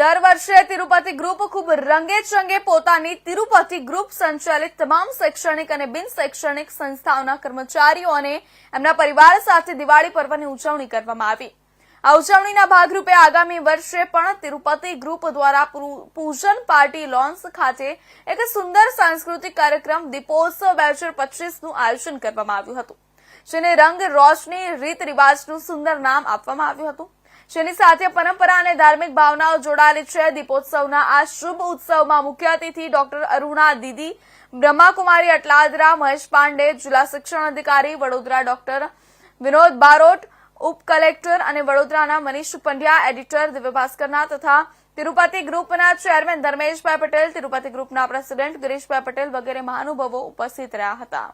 દર વર્ષે તિરુપતિ ગ્રુપ ખૂબ રંગે ચંગે પોતાની તિરુપતિ ગ્રુપ સંચાલિત તમામ શૈક્ષણિક અને બિન શૈક્ષણિક સંસ્થાઓના કર્મચારીઓ અને એમના પરિવાર સાથે દિવાળી પર્વની ઉજવણી કરવામાં આવી. આ ઉજવણીના ભાગરૂપે આગામી વર્ષે પણ તિરુપતિ ગ્રુપ દ્વારા પૂજન પાર્ટી લોન્સ ખાતે એક સુંદર સાંસ્કૃતિક કાર્યક્રમ દીપોત્સવ બે હજાર પચીસનું આયોજન કરવામાં આવ્યું હતું, જેને રંગ રોશની રીત રિવાજનું સુંદર નામ આપવામાં આવ્યું હતું. જેની સાથે પરંપરા અને ધાર્મિક ભાવનાઓ જોડાયેલી છે. દીપોત્સવના આ શુભ ઉત્સવમાં મુખ્ય અતિથિ ડોક્ટર અરુણા દીદી, બ્રહ્માકુમારી અટલાદરા, મહેશ પાંડે, જિલ્લા શિક્ષણ અધિકારી, વડોદરા ડોક્ટર વિનોદ બારોટ, ઉપ કલેક્ટર અને વડોદરાના મનીષ પંડ્યા, એડિટર દિવ્ય ભાસ્કરના તથા તિરુપતિ ગ્રુપના ચેરમેન ધર્મેશભાઈ પટેલ, તિરુપતિ ગ્રુપના પ્રેસિડેન્ટ ગિરીશભાઈ પટેલ વગેરે મહાનુભાવો ઉપસ્થિત રહ્યા હતા.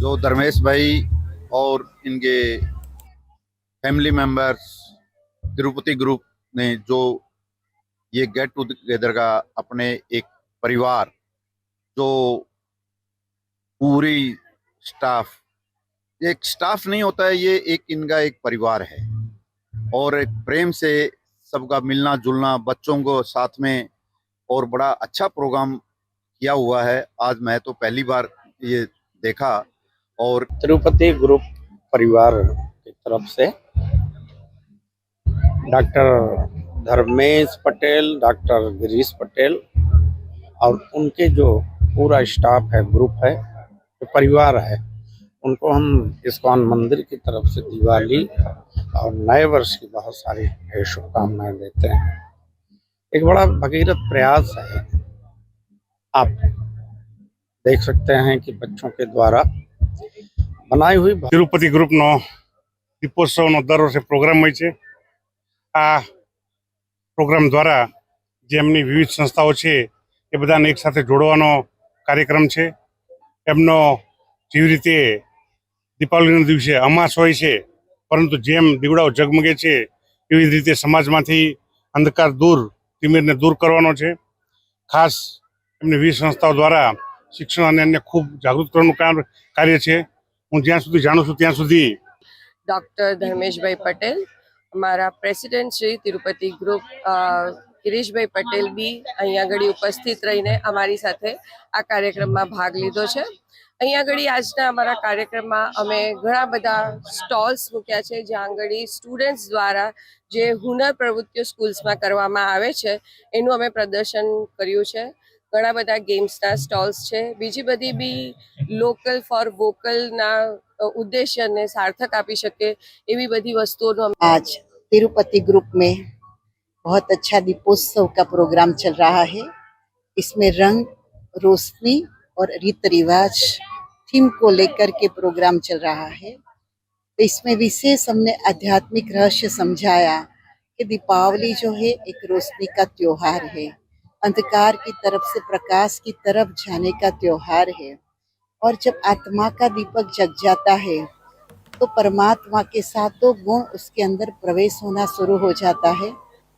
जो धर्मेश भाई और इनके फैमिली मेंबर्स तिरुपति ग्रुप ने जो ये गेट टुगेदर का अपने एक परिवार, जो पूरी स्टाफ एक स्टाफ नहीं होता है, ये एक इनका एक परिवार है। और एक प्रेम से सबका मिलना जुलना, बच्चों को साथ में और बड़ा अच्छा प्रोग्राम किया हुआ है। आज मैं तो पहली बार ये देखा और तिरुपति ग्रुप परिवार की तरफ़ से डॉक्टर धर्मेश पटेल, डॉक्टर गिरीश पटेल और उनके जो पूरा स्टाफ है, ग्रुप है, जो परिवार है, उनको हम इस्कॉन मंदिर की तरफ़ से दिवाली और नए वर्ष की बहुत सारी शुभकामनाएँ देते हैं। एक बड़ा भगीरथ प्रयास है। आप देख सकते हैं कि बच्चों के द्वारा બનાવી હોય. તિરુપતિ ગ્રુપનો દીપોત્સવનો દર વર્ષે પ્રોગ્રામ હોય છે. આ પ્રોગ્રામ દ્વારા જે એમની વિવિધ સંસ્થાઓ છે એ બધાને એકસાથે જોડવાનો કાર્યક્રમ છે. એમનો જેવી રીતે દીપાવલીના દિવસે અમાસ હોય છે, પરંતુ જેમ દીવડાઓ ઝગમગે છે, એવી રીતે સમાજમાંથી અંધકાર દૂર, તિમિરને દૂર કરવાનો છે. ખાસ એમની વિવિધ સંસ્થાઓ દ્વારા શિક્ષણ અને અન્ય ખૂબ જાગૃત કરવાનું કામ- કાર્ય છે. હું જ્યાં સુધી જાણું છું ત્યાં સુધી. ડૉક્ટર ધર્મેશભાઈ પટેલ અમારા પ્રેસિડેન્ટ શ્રી તિરુપતિ ગ્રુપ ગિરીશભાઈ પટેલ બી અહીંયા આગળ ઉપસ્થિત રહીને અમારી સાથે આ કાર્યક્રમમાં ભાગ લીધો છે. અહીંયા આગળ આજના અમારા કાર્યક્રમમાં અમે ઘણા બધા સ્ટોલ્સ મૂક્યા છે, જ્યાં આગળ સ્ટુડન્ટ્સ દ્વારા જે હુનર પ્રવૃત્તિઓ સ્કૂલ્સમાં કરવામાં આવે છે, એનું અમે પ્રદર્શન કર્યું છે. ઘણા બધા ગેમ્સના સ્ટોલ્સ છે બીજી બધી બી લોકલ ફોર વોકલના ઉદ્દેશ્યને સાર્થક આપી શકે એવી બધી વસ્તુઓનું અમે आज तिरुपति ग्रुप में बहुत अच्छा दीपोत्सव का प्रोग्राम चल रहा है इसमें रंग रोशनी और रीत रिवाज थीम को लेकर के प्रोग्राम चल रहा है तो इसमें विशेष हमने आध्यात्मिक रहस्य समझाया कि दीपावली जो है एक रोशनी का त्योहार है अंधकार की तरफ़ से प्रकाश की तरफ़ जाने का त्योहार है। और जब आत्मा का दीपक जग जाता है तो परमात्मा के सातों गुण उसके अंदर प्रवेश होना शुरू हो जाता है।